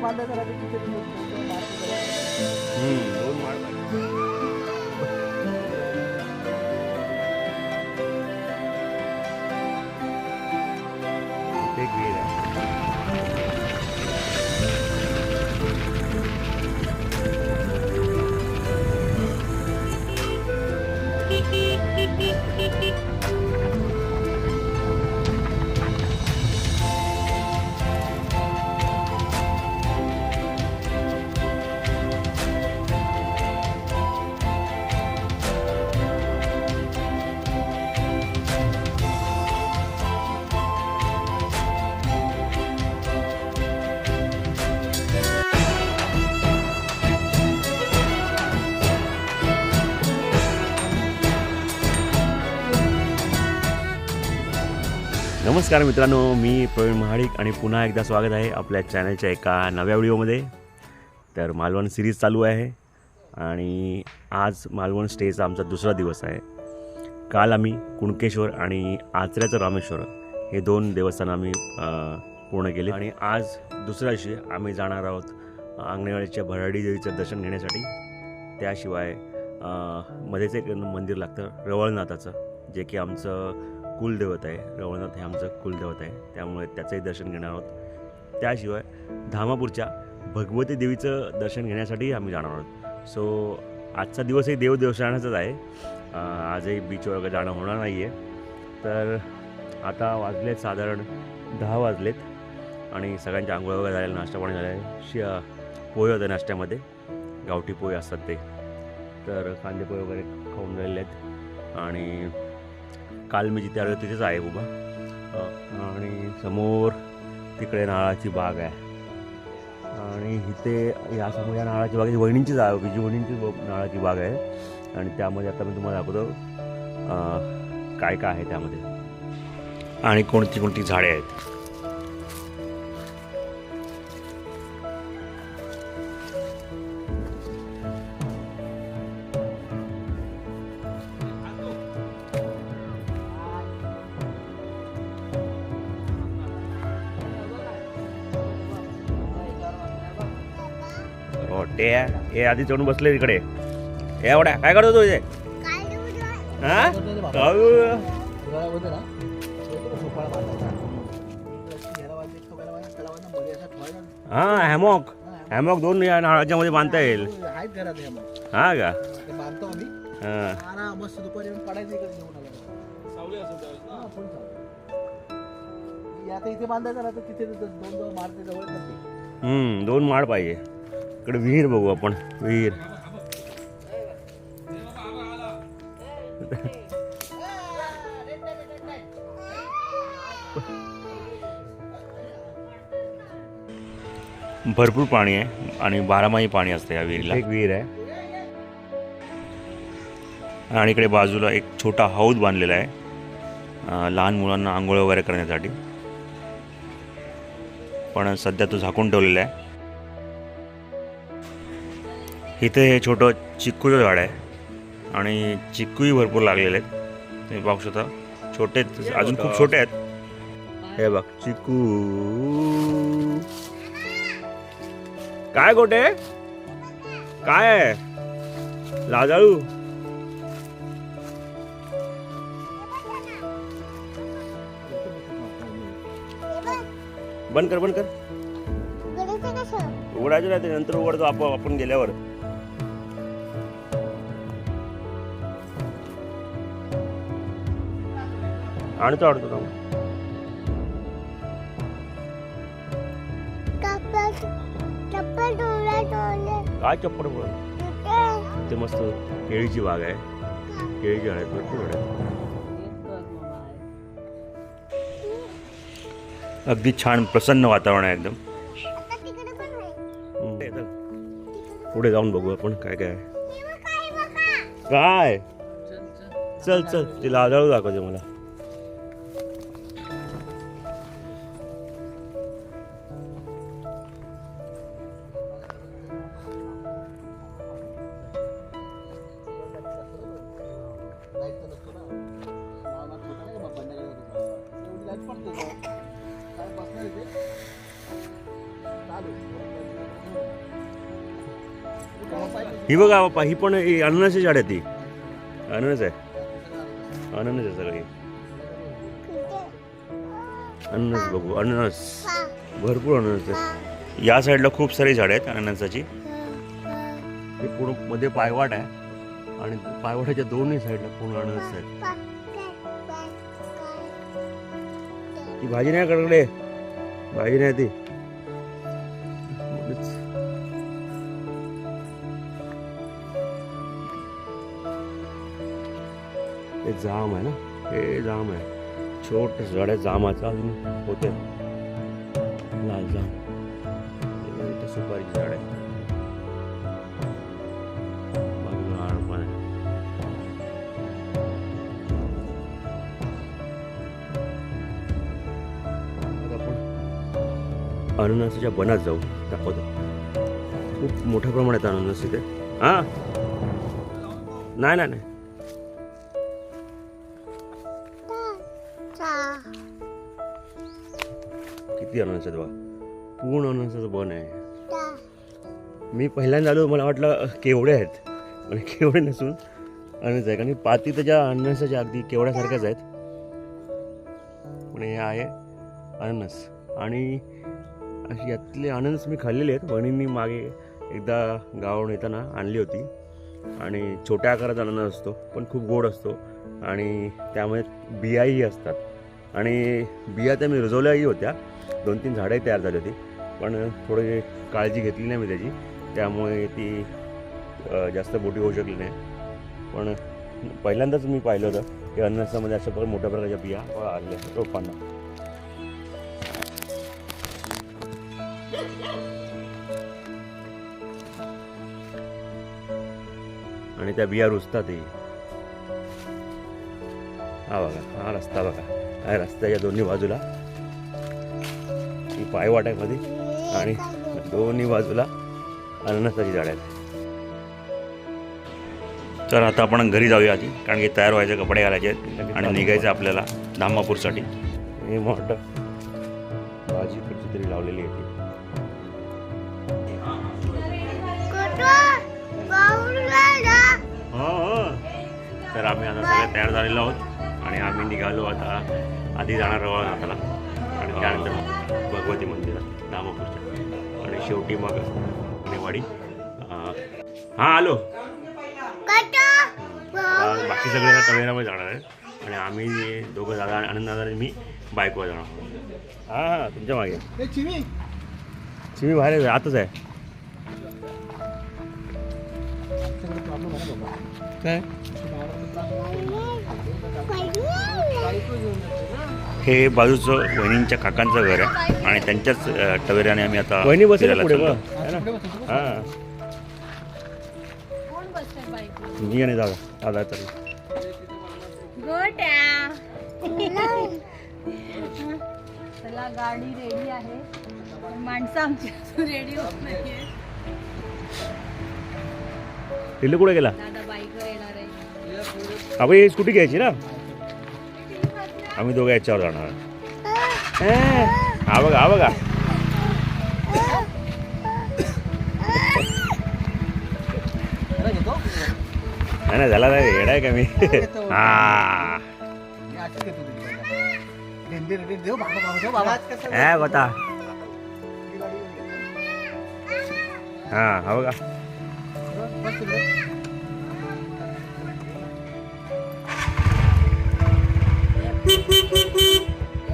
इथे बांधायचं राहतं तिथे. नमस्कार मित्रांनो मी प्रवीण महाडिक आणि पुन्हा एकदा स्वागत आहे आपल्या चॅनलच्या एका नव्या व्हिडिओमध्ये. तर मालवण सिरीज चालू आहे आणि आज मालवण स्टेचा आमचा दुसरा दिवस आहे. काल आम्ही कुणकेश्वर आणि आचऱ्याचं रामेश्वर हे दोन देवस्थान आम्ही पूर्ण केले. आणि आज दुसऱ्या दिवशी आम्ही जाणार आहोत आंगणेवाडीच्या भराडी देवीचं दर्शन घेण्यासाठी. त्याशिवाय मध्येच एक मंदिर लागतं रवळनाथाचं जे की आमचं कुलदैवत आहे. रवळनाथ हे आमचं कुलदैवत आहे. त्यामुळे त्याचंही दर्शन घेणार आहोत. त्याशिवाय धामापूरच्या भगवती देवीचं दर्शन घेण्यासाठी आम्ही जाणार आहोत. सो आजचा दिवसही देवदर्शनाचाच आहे. आजही बीचवर वगैरे जाणं होणार नाही आहे तर आता वाजलेत साधारण दहा वाजलेत. आणि सगळ्यांच्या आंघोळ वगैरे झालेलं नाश्ता पाणी झालं आहे. शि पोहे होते नाश्त्यामध्ये. गावठी पोहे असतात ते. तर कांदे पोहे वगैरे खाऊन झालेले आहेत. आणि काल मी जिथे आलो तिथेच आहे उभा. आणि समोर तिकडे नारळाची बाग आहे. आणि इथे या समोर या नारळाची बाग वहिणींची वहिनींची विजी वहिणींची नारळाची बाग आहे. आणि त्यामध्ये आता मी तुम्हाला दाखवतो काय काय आहे त्यामध्ये. आणि कोणती कोणती झाडे आहेत. ते हे आधी चढून बसले तिकडे एवढ्या काय करतो तू इथे हा. हा हॅमॉक. हॅमॉक दोन या नारळाच्या मध्ये बांधता येईल हे. हा का हा हा. हे हम्म दोन माळ पाहिजे इकडे विहीर बघू आपण विहीर. भरपूर पाणी आहे आणि बारामाही पाणी असतं या विहिरीला. एक विहीर आहे. आणि इकडे बाजूला एक छोटा हौद बांधलेला आहे लहान मुलांना आंघोळ वगैरे करण्यासाठी. पण सध्या तो झाकून ठेवलेला आहे. इथे हे छोटं चिक्कूचं झाड आहे. आणि चिक्कूही भरपूर लागलेले आहेत. तुम्ही पाहू शकता. छोटे आहेत, अजून खूप छोटे आहेत. हे बघ चिकू काय गोटे? काय आहे? लाजाळू. बंद कर बंद कर. उघडायचं नाही ते नंतर उघडतो आपण आपण गेल्यावर. आणतो आणतो थांब. काय चप्पल बोल? ते मस्त केळीची बाग आहे. केळीची झाड आहेत भरपूर झाड आहेत. अगदी छान प्रसन्न वातावरण आहे एकदम. पुढे जाऊन बघू आपण काय काय आहे. काय चल चल. ते लाजाळू दाखवते मला. ही बघा बापा ही पण अननसची झाड आहे ती. अननस आहे. अननस आहे सगळी. अननस बघू अननस. भरपूर अननस आहे. या साईडला खूप सारी झाडं आहेत अननसाची. हे पूर्णमध्ये पायवाट आहे. आणि पायवाटाच्या दोन्ही साईडला पूर्ण अननस आहेत. ती भाजी नाही कडकडे भाजी नाही ती. हे जाम आहे ना. हे जाम आहे. छोट झाड आहे जामाचं अजून होते. लाल जाम. इथे सुपारीची झाड आहे. अननसाच्या बनात जाऊ. दाखवतो. खूप मोठ्या प्रमाणात अननस इथे. हां? नाही नाही. किती अननस आहेत बघा पूर्ण अननसाचं बन आहे. मी पहिल्यांदा आलो मला वाटलं केवढे आहेत. पण केवढे नसून अननस आहे. कारण पाती त्याच्या अननसाच्या अगदी केवढ्यासारख्याच आहेत. पण हे आहे अननस आणि अशी यातले अननस मी खाल्लेले आहेत. वहिनींनी मागे एकदा गावावरून येताना आणली होती. आणि छोट्या आकाराचा अननस असतो पण खूप गोड असतो. आणि त्यामुळे बियाही असतात. आणि बिया त्या मी रुजवल्याही होत्या. दोन तीन झाडंही तयार झाली होती. पण थोडी काळजी घेतली नाही मी त्याची. त्यामुळे ती जास्त मोठी होऊ शकली नाही. पण पहिल्यांदाच मी पाहिलं होतं. की अन्नसामध्ये अशा प्रकारे मोठ्या प्रकारच्या बिया आल्या रोपांना हो, आणि त्या बिया रुजतातही. हा बघा हा रस्ता बघा. हा रस्त्याच्या दोन्ही बाजूला. ही पायवाट आहे मध्ये आणि दोन्ही बाजूला अननसाची झाड आहेत. तर आता आपण घरी जाऊया आधी कारण की तयार व्हायचे कपडे घालायचे आहेत आणि निघायचं आपल्याला धामापूरसाठी. हे मोठं भाजी कुठची तरी लावलेली आहे ती. हो हो. तर आम्ही आता सगळे तयार झालेलो आहोत. आणि आम्ही निघालो आता आधी जाणार आहोत नाथाला आणि त्यानंतर मग भगवती मंदिरात दामापूरच्या आणि शेवटी मग नेवाडी. हां आलो. बाकी सगळे आता तवेरामध्ये जाणार आहेत. आणि आम्ही दोघं दादा आनंद दादा आणि मी बाईकवर जाणार हां हां तुमच्या मागे. चिमी. चिमी बाहेर आहे, आतच आहे. आहे काय? हे बाजूचं वहिनींच्या काकांचं घर आहे आणि त्यांच्याच टवेऱ्याने आम्ही आता वहिनी बसेल फिरायला चाललो. है हां. आणि दादा दादा तरी. गोट्या. चला गाडी रेडी आहे. पण माणसं आमची रेडी होत नाहीये कुठे गेला? दादा अबे स्कूटी घ्यायची ना. आम्ही दोघं याच्यावर जाणार. हा बघा हा बघा. नाही झाला नाही येडा आहे का मी? हा. मी आजच घेतो तुझी भेंडी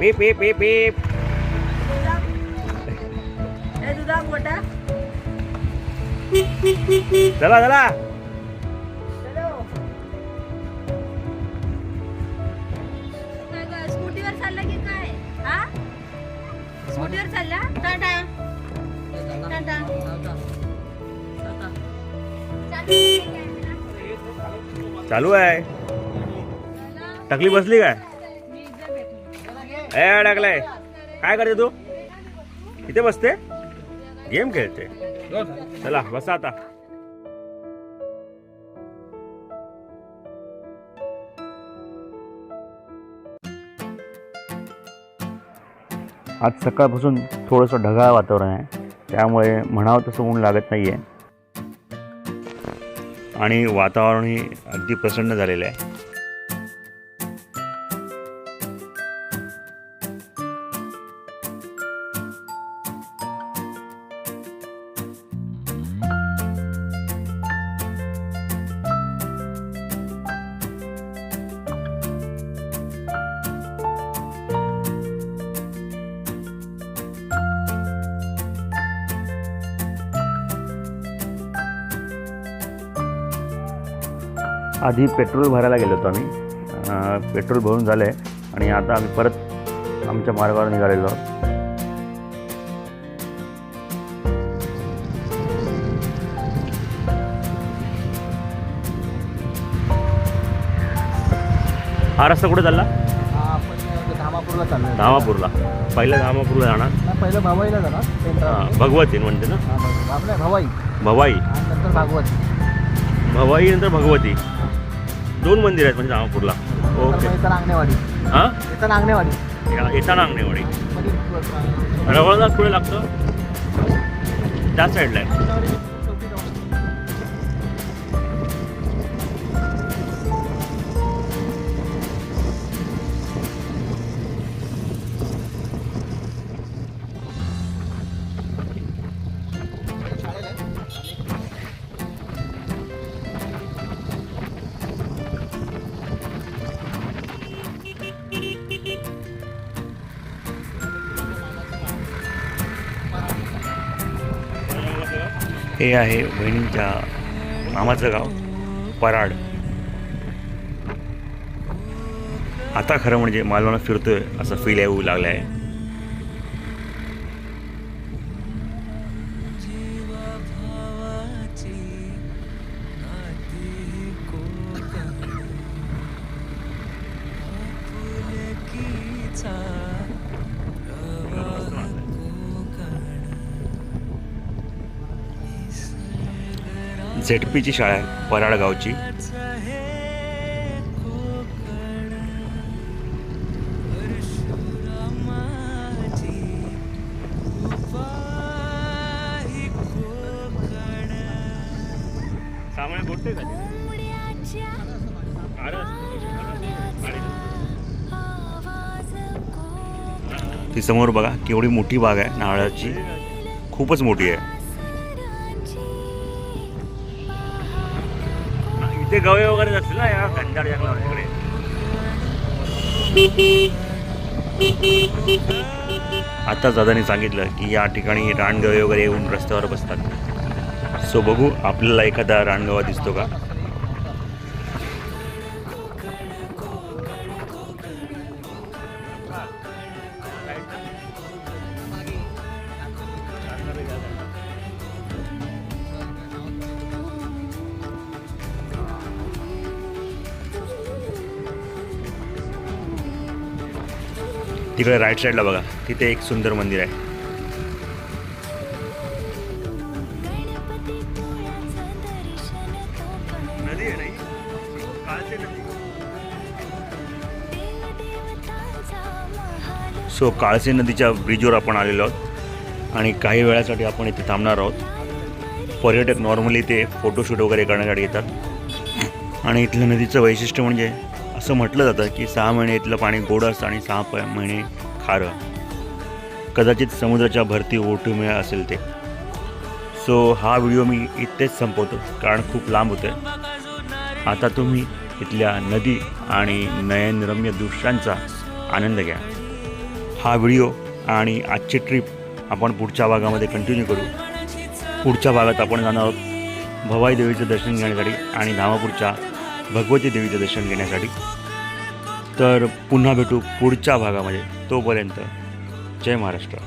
पीप पीप पीप पीप चला चला. स्कूटीवर चालला की काय? हा? स्कूटीवर चालला? टाटा. टाटा. चालू आहे. टकली बसली काय? ए टाकलाय काय करते तू? इथे बसते? गेम खेळते. चला बसा आता. आज सकाळपासून थोडंसं ढगाळ वातावरण आहे. त्यामुळे म्हणावं तसं ऊन लागत नाही आहे आणि वातावरणही अगदी प्रसन्न झालेलं आहे. आधी पेट्रोल भरायला गेलो होतो आम्ही. पेट्रोल भरून झालं आहे आणि आता आम्ही परत आमच्या मार्गावर निघालेलो आहोत. हा रस्ता कुठे चालला? धामापूरला चाललोय. धामापूरला. पहिल्या धामापूरला जाणार. पहिलं भवाईला जाणार. भगवती म्हणते ना? भवाई. भवाई. नंतर भागवत. भवाई नंतर भगवती. दोन मंदिर आहेत म्हणजे धामापूरला नंतर ओके. अंगणेवाडी हां? येताना अंगणेवाडी या- येताना अंगणेवाडी मध्ये रवळनाथ पुढे लागतं? त्या साईडला आहे. हे आहे बहिणींच्या मामाचं गाव पराड. आता खरं म्हणजे मालवणात फिरतोय असं फील येऊ लागलं आहे झेडपीची शाळा आहे पराड गावची ती समोर बघा केवढी मोठी बाग आहे नारळाची. खूपच मोठी आहे. ते गवे वगैरे असतील ना या कंदाड जंगलावर इकडे. आता दादानी सांगितलं की या ठिकाणी रानगवे वगैरे येऊन रस्त्यावर बसतात. सो बघू आपल्याला एखादा रानगवा दिसतो का? तिकडे राईट साईडला बघा. तिथे एक सुंदर मंदिर आहे. सो काळसे नदीच्या ब्रिजवर आपण आलेलो आहोत. आणि काही वेळासाठी आपण इथे थांबणार आहोत. पर्यटक नॉर्मली ते फोटोशूट वगैरे करण्यासाठी येतात. आणि इथलं नदीचं वैशिष्ट्य म्हणजे असं म्हटलं जातं की सहा महिने इथलं पाणी गोड असतं आणि सहा प महिने खारं. कदाचित समुद्राच्या भरती ओटीमुळे असेल ते. सो हा व्हिडिओ मी इथेच संपवतो कारण खूप लांब होतं आहे आता तुम्ही इथल्या नदी आणि नयनरम्य दृश्यांचा आनंद घ्या. हा व्हिडिओ आणि आजची ट्रिप आपण पुढच्या भागामध्ये कंटिन्यू करू. पुढच्या भागात आपण जाणार आहोत भवाई देवीचं दर्शन घेण्यासाठी आणि धामापूरच्या भगवती देवीचं दर्शन घेण्यासाठी. तर पुन्हा भेटू पुढच्या भागामध्ये. तोपर्यंत जय महाराष्ट्र.